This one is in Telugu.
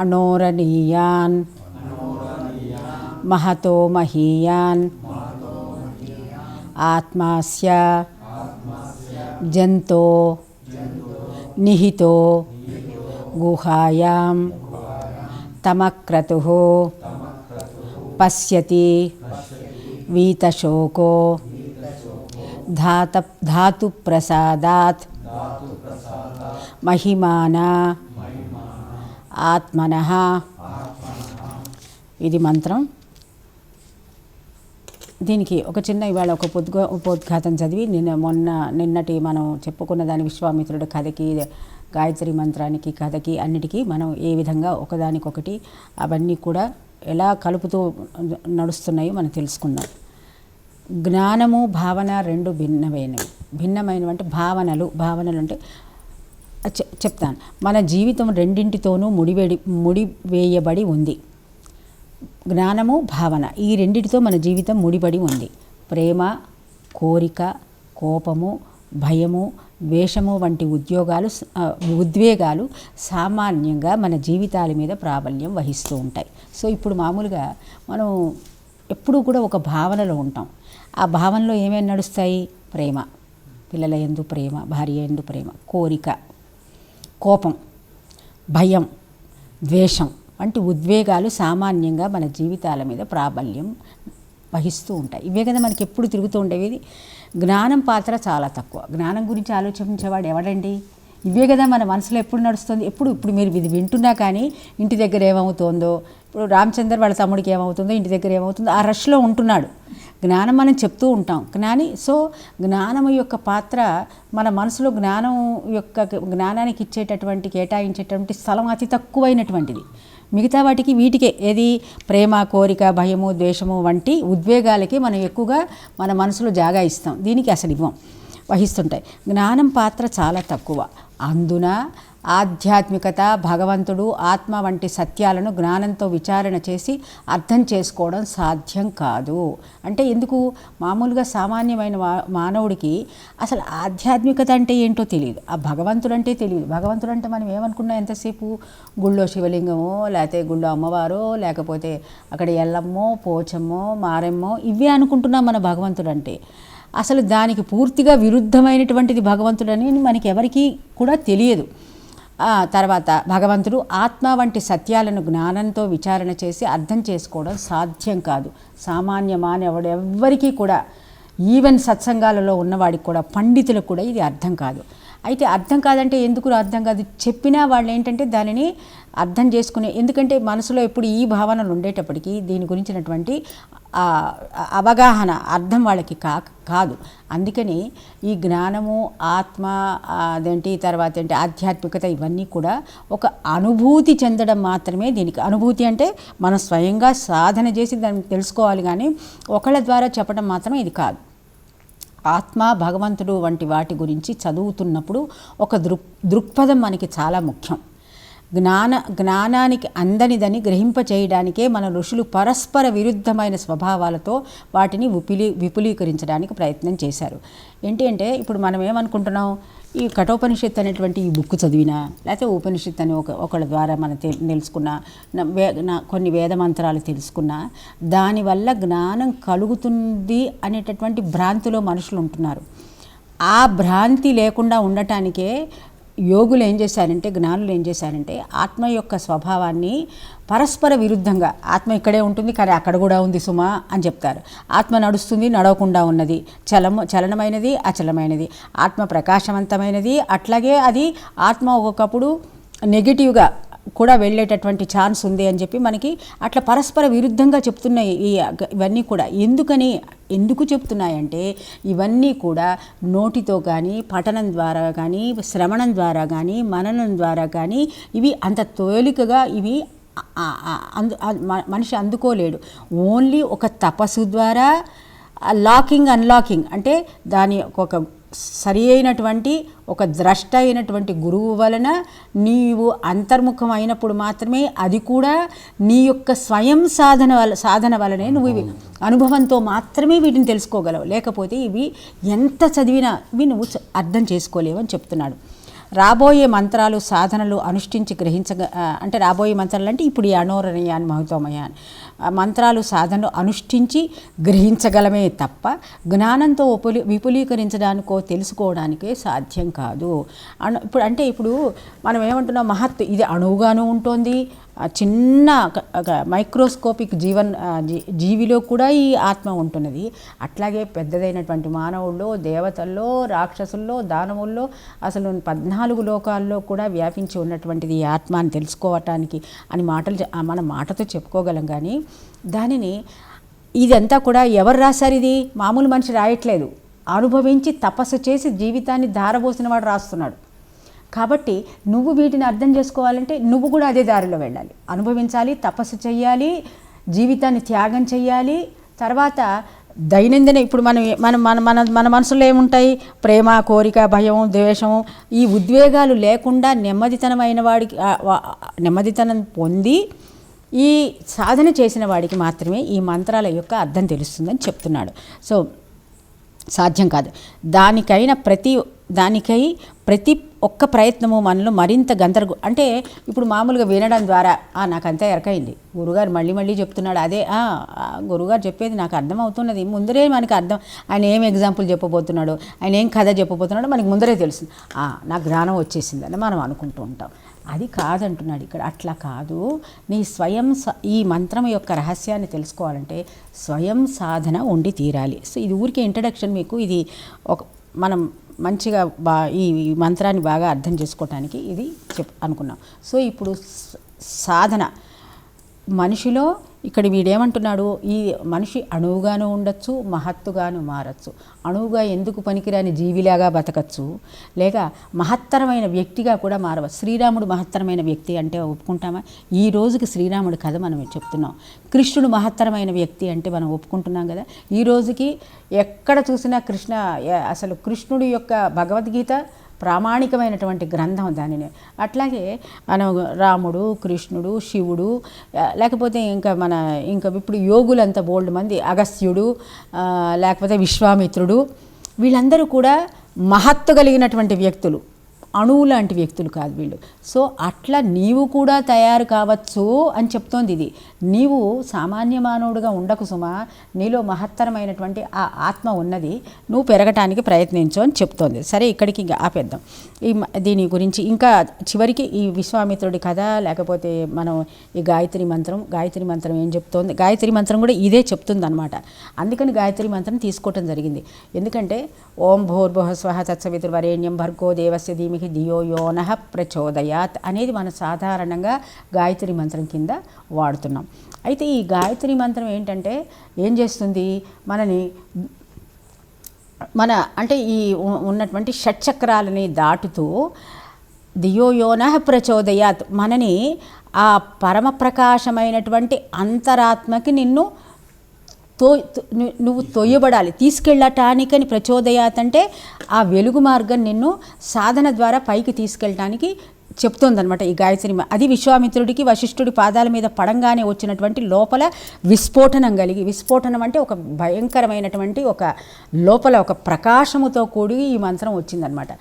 अणोरणीयान् महतो महीयान् आत्मास्य जन्तो निहितो गुहायां तमक्रतुः पश्यति वीतशोको धात धातुप्रसादात् महिमाना ఆత్మనః. ఇది మంత్రం. దీనికి ఒక చిన్న ఇవాళ ఒక పొద్దుగా ఉపోద్ఘాతం చదివి నిన్న మొన్న నిన్నటి మనం చెప్పుకున్న దాని విశ్వామిత్రుడు కథకి గాయత్రి మంత్రానికి కథకి అన్నిటికీ మనం ఏ విధంగా ఒకదానికొకటి అవన్నీ కూడా ఎలా కలుపుతూ నడుస్తున్నాయో మనం తెలుసుకుందాం. జ్ఞానము భావన రెండు భిన్నమైనవి. భిన్నమైనవి అంటే భావనలు. భావనలు అంటే చెప్తాను. మన జీవితం రెండింటితోనూ ముడివేడి ముడివేయబడి ఉంది. జ్ఞానము భావన ఈ రెండింటితో మన జీవితం ముడిపడి ఉంది. ప్రేమ కోరిక కోపము భయము ద్వేషము వంటి ఉద్యోగాలు ఉద్వేగాలు సామాన్యంగా మన జీవితాల మీద ప్రాబల్యం వహిస్తూ ఉంటాయి. సో ఇప్పుడు మామూలుగా మనం ఎప్పుడూ కూడా ఒక భావనలో ఉంటాం. ఆ భావనలో ఏమేమి నడుస్తాయి? ప్రేమ. పిల్లల ఎందు ప్రేమ భార్య ఎందు ప్రేమ కోరిక. కోపం భయం ద్వేషం వంటి ఉద్వేగాలు సామాన్యంగా మన జీవితాల మీద ప్రాబల్యం వహిస్తూ ఉంటాయి. ఇవే కదా మనకి ఎప్పుడు తిరుగుతూ ఉండేవి? జ్ఞానం పాత్ర చాలా తక్కువ. జ్ఞానం గురించి ఆలోచించేవాడు ఎవడండి? ఇవే కదా మన మనసులో ఎప్పుడు నడుస్తుంది? ఎప్పుడు? ఇప్పుడు మీరు ఇది వింటున్నా కానీ ఇంటి దగ్గర ఏమవుతుందో ఇప్పుడు రామచంద్ర వాళ్ళ తమ్ముడికి ఏమవుతుందో ఇంటి దగ్గర ఏమవుతుందో ఆ రష్లో ఉంటున్నాడు. జ్ఞానం మనం చెప్తూ ఉంటాం. జ్ఞాని సో జ్ఞానం యొక్క పాత్ర మన మనసులో జ్ఞానం యొక్క జ్ఞానానికి ఇచ్చేటటువంటి కేటాయించేటటువంటి స్థలం అతి తక్కువైనటువంటిది. మిగతా వాటికి వీటికే. ఏది? ప్రేమ కోరిక భయము ద్వేషము వంటి ఉద్వేగాలకి మనం ఎక్కువగా మన మనసులో జాగా ఇస్తాం. దీనికి అసలు ఇవ్వం. వహిస్తుంటాయి. జ్ఞానం పాత్ర చాలా తక్కువ. అందున ఆధ్యాత్మికత భగవంతుడు ఆత్మ వంటి సత్యాలను జ్ఞానంతో విచారణ చేసి అర్థం చేసుకోవడం సాధ్యం కాదు. అంటే ఎందుకు? మామూలుగా సామాన్యమైన మానవుడికి అసలు ఆధ్యాత్మికత అంటే ఏంటో తెలియదు ఆ భగవంతుడు అంటే తెలియదు భగవంతుడు అంటే మనం ఏమనుకున్నా ఎంతసేపు? గుళ్ళో శివలింగమో లేకపోతే గుళ్ళో అమ్మవారో లేకపోతే అక్కడ ఎల్లమ్మో పోచమ్మో మారెమ్మో ఇవే అనుకుంటున్నాం మన భగవంతుడు అంటే అసలు దానికి పూర్తిగా విరుద్ధమైనటువంటిది భగవంతుడని మనకి ఎవరికీ కూడా తెలియదు. తర్వాత భగవంతుడు ఆత్మ వంటి సత్యాలను జ్ఞానంతో విచారణ చేసి అర్థం చేసుకోవడం సాధ్యం కాదు. సామాన్య మానవుడు ఎవ్వరికీ కూడా ఈవెన్ సత్సంగాలలో ఉన్నవాడికి కూడా పండితులకు కూడా ఇది అర్థం కాదు. అయితే అర్థం కాదంటే ఎందుకు అర్థం కాదు? చెప్పినా వాళ్ళు ఏంటంటే దానిని అర్థం చేసుకునే ఎందుకంటే మనసులో ఎప్పుడు ఈ భావనలు ఉండేటప్పటికీ దీని గురించినటువంటి అవగాహన అర్థం వాళ్ళకి కా కాదు. అందుకని ఈ జ్ఞానము ఆత్మ అదేంటి తర్వాత ఏంటి ఆధ్యాత్మికత ఇవన్నీ కూడా ఒక అనుభూతి చెందడం మాత్రమే దీనికి. అనుభూతి అంటే మనం స్వయంగా సాధన చేసి దాన్ని తెలుసుకోవాలి కానీ ఒకళ్ళ ద్వారా చెప్పడం మాత్రమే ఇది కాదు. ఆత్మ భగవంతుడు వంటి వాటి గురించి చదువుతున్నప్పుడు ఒక దృక్ దృక్పథం మనకి చాలా ముఖ్యం. జ్ఞాన జ్ఞానానికి అందనిదని గ్రహింప చేయడానికే మన ఋషులు పరస్పర విరుద్ధమైన స్వభావాలతో వాటిని విపులీ విపులీకరించడానికి ప్రయత్నం చేశారు. ఏంటి అంటే ఇప్పుడు మనం ఏమనుకుంటున్నాం ఈ కఠోపనిషత్తు అనేటువంటి ఈ బుక్ చదివినా లేకపోతే ఉపనిషత్తు అని ఒక ఒకళ్ళ ద్వారా మనం తె తెలుసుకున్న వే నా- కొన్ని వేద మంత్రాలు తెలుసుకున్నా దానివల్ల జ్ఞానం కలుగుతుంది అనేటటువంటి భ్రాంతిలో మనుషులు ఉంటున్నారు. ఆ భ్రాంతి లేకుండా ఉండటానికే యోగులు ఏం చేశారంటే జ్ఞానులు ఏం చేశారంటే ఆత్మ యొక్క స్వభావాన్ని పరస్పర విరుద్ధంగా ఆత్మ ఇక్కడే ఉంటుంది కానీ అక్కడ కూడా ఉంది సుమా అని చెప్తారు. ఆత్మ నడుస్తుంది నడవకుండా ఉన్నది. చలము చలనమైనది అచలమైనది. ఆత్మ ప్రకాశవంతమైనది. అట్లాగే అది ఆత్మ ఒక్కొక్కప్పుడు నెగిటివ్గా కూడా వెళ్ళేటటువంటి ఛాన్స్ ఉంది అని చెప్పి మనకి అట్లా పరస్పర విరుద్ధంగా చెప్తున్నాయి ఈ ఇవన్నీ కూడా. ఎందుకని ఎందుకు చెప్తున్నాయంటే ఇవన్నీ కూడా నోటితో కానీ పఠనం ద్వారా కానీ శ్రవణం ద్వారా కానీ మననం ద్వారా కానీ ఇవి అంత తేలికగా ఇవి అందు మనిషి అందుకోలేడు. ఓన్లీ ఒక తపస్సు ద్వారా లాకింగ్ అన్లాకింగ్ అంటే దాని ఒక సరి అయినటువంటి ఒక ద్రష్ట అయినటువంటి గురువు వలన నీవు అంతర్ముఖం అయినప్పుడు మాత్రమే అది కూడా నీ యొక్క స్వయం సాధన వల సాధన వలనే నువ్వు ఇవి అనుభవంతో మాత్రమే వీటిని తెలుసుకోగలవు. లేకపోతే ఇవి ఎంత చదివినా ఇవి నువ్వు అర్థం చేసుకోలేవు అని చెప్తున్నాడు. రాబోయే మంత్రాలు సాధనలు అనుష్ఠించి గ్రహించ అంటే రాబోయే మంత్రాలు అంటే ఇప్పుడు ఈ అణోరణీయాన్ని మహతోమయాన్ని మంత్రాలు సాధనలు అనుష్ఠించి గ్రహించగలమే తప్ప జ్ఞానంతో ఉపలి విపులీకరించడానికో తెలుసుకోవడానికే సాధ్యం కాదు. అను ఇప్పుడు అంటే ఇప్పుడు మనం ఏమంటున్నాం మహత్ ఇది అణువుగాను ఉంటుంది చిన్న మైక్రోస్కోపిక్ జీవన్ జీ- జీవిలో కూడా ఈ ఆత్మ ఉంటున్నది. అట్లాగే పెద్దదైనటువంటి మానవుల్లో దేవతల్లో రాక్షసుల్లో దానవుల్లో అసలు పద్నాలుగు లోకాల్లో కూడా వ్యాపించి ఉన్నటువంటిది ఈ ఆత్మ అని తెలుసుకోవటానికి అని మాటలు మన మాటతో చెప్పుకోగలం కానీ దానిని ఇదంతా కూడా ఎవరు రాశారు ఇది? మామూలు మనిషి రాయట్లేదు. అనుభవించి తపస్సు చేసి జీవితాన్ని ధారబోసిన వాడు రాస్తున్నాడు. కాబట్టి నువ్వు వీటిని అర్థం చేసుకోవాలంటే నువ్వు కూడా అదే దారిలో వెళ్ళాలి. అనుభవించాలి తపస్సు చేయాలి జీవితాన్ని త్యాగం చేయాలి తర్వాత దైనందిన ఇప్పుడు మనం మన మనం మన మన మన మనసులో ఏముంటాయి? ప్రేమ కోరిక భయం ద్వేషం ఈ ఉద్వేగాలు లేకుండా నెమ్మదితనమైన వాడికి నెమ్మదితనం పొంది ఈ సాధన చేసిన వాడికి మాత్రమే ఈ మంత్రాల యొక్క అర్థం తెలుస్తుందని చెప్తున్నాడు. సో సాధ్యం కాదు. దానికైన ప్రతి దానికై ప్రతి ఒక్క ప్రయత్నము మనలో మరింత గందరగో అంటే ఇప్పుడు మామూలుగా వినడం ద్వారా "ఆ, నాకు అంతా ఎరకైంది గురుగారు మళ్ళీ మళ్ళీ చెప్తున్నాడు అదే గురుగారు చెప్పేది నాకు అర్థం అవుతున్నది. ముందరే మనకి అర్థం ఆయన ఏం ఎగ్జాంపుల్ చెప్పబోతున్నాడు ఆయన ఏం కథ చెప్పబోతున్నాడో మనకి ముందరే తెలుస్తుంది. నాకు జ్ఞానం వచ్చేసిందని మనం అనుకుంటూ ఉంటాం. అది కాదంటున్నాడు ఇక్కడ. అట్లా కాదు. నీ స్వయం స- ఈ మంత్రం యొక్క రహస్యాన్ని తెలుసుకోవాలంటే స్వయం సాధన ఉండి తీరాలి. సో ఇది ఊరికే ఇంట్రడక్షన్ మీకు. ఇది ఒక మనం మంచిగా బా ఈ మంత్రాన్ని బాగా అర్థం చేసుకోవటానికి ఇది చెప్ అనుకున్నాం. సో ఇప్పుడు సాధన. మనిషిలో ఇక్కడ వీడేమంటున్నాడు? ఈ మనిషి అణువుగాను ఉండొచ్చు మహత్తుగాను మారచ్చు. అణువుగా ఎందుకు పనికిరాని జీవిలాగా బతకచ్చు? లేక మహత్తరమైన వ్యక్తిగా కూడా మారవచ్చు శ్రీరాముడు మహత్తరమైన వ్యక్తి అంటే ఒప్పుకుంటామా? ఈ రోజుకి శ్రీరాముడి కథ మనం చెప్తున్నాం. కృష్ణుడు మహత్తరమైన వ్యక్తి అంటే మనం ఒప్పుకుంటున్నాం కదా? ఈ రోజుకి ఎక్కడ చూసినా కృష్ణ అసలు కృష్ణుడి యొక్క భగవద్గీత ప్రామాణికమైనటువంటి గ్రంథం దానిని. అట్లాగే మనం రాముడు కృష్ణుడు శివుడు లేకపోతే ఇంకా మన ఇంకా ఇప్పుడు యోగులంతా బోల్డ్ మంది అగస్త్యుడు లేకపోతే విశ్వామిత్రుడు వీళ్ళందరూ కూడా మహత్తు కలిగినటువంటి వ్యక్తులు. అణువు లాంటి వ్యక్తులు కాదు వీళ్ళు. సో అట్లా నీవు కూడా తయారు కావచ్చు అని చెప్తోంది ఇది. నీవు సామాన్య మానవుడిగా ఉండకు సుమా నీలో మహత్తరమైనటువంటి ఆ ఆత్మ ఉన్నది నువ్వు పెరగటానికి ప్రయత్నించు అని చెప్తోంది. సరే ఇక్కడికి ఇంకా ఆపేద్దాం. ఈ దీని గురించి ఇంకా చివరికి ఈ విశ్వామిత్రుడి కథ లేకపోతే మనం ఈ గాయత్రి మంత్రం గాయత్రి మంత్రం ఏం చెప్తోంది? గాయత్రి మంత్రం కూడా ఇదే చెప్తుంది అనమాట అందుకని గాయత్రి మంత్రం తీసుకోవటం జరిగింది. ఎందుకంటే ఓం భూర్భువ స్వహ తత్సవితుర్వరేణ్యం భర్గో దేవస్య ధీమికి ధియో యోనః ప్రచోదయాత్ అనేది మనం సాధారణంగా గాయత్రి మంత్రం కింద వాడుతున్నాం. అయితే ఈ గాయత్రి మంత్రం ఏంటంటే ఏం చేస్తుంది? మనని మన అంటే ఈ ఉన్నటువంటి షట్చక్రాలని దాటుతూ దియోయోన ప్రచోదయాత్ మనని ఆ పరమ ప్రకాశమైనటువంటి అంతరాత్మకి నిన్ను తో నువ్వు తొయ్యబడాలి. తీసుకెళ్ళటానికని ప్రచోదయాత్ అంటే ఆ వెలుగు మార్గం నిన్ను సాధన ద్వారా పైకి తీసుకెళ్ళటానికి చెప్తోందనమాట ఈ గాయత్రి అది విశ్వామిత్రుడికి వశిష్ఠుడి పాదాల మీద పడంగానే వచ్చినటువంటి లోపల విస్ఫోటనం కలిగి విస్ఫోటనం అంటే ఒక భయంకరమైనటువంటి ఒక లోపల ఒక ప్రకాశముతో కూడి ఈ మంత్రం వచ్చిందనమాట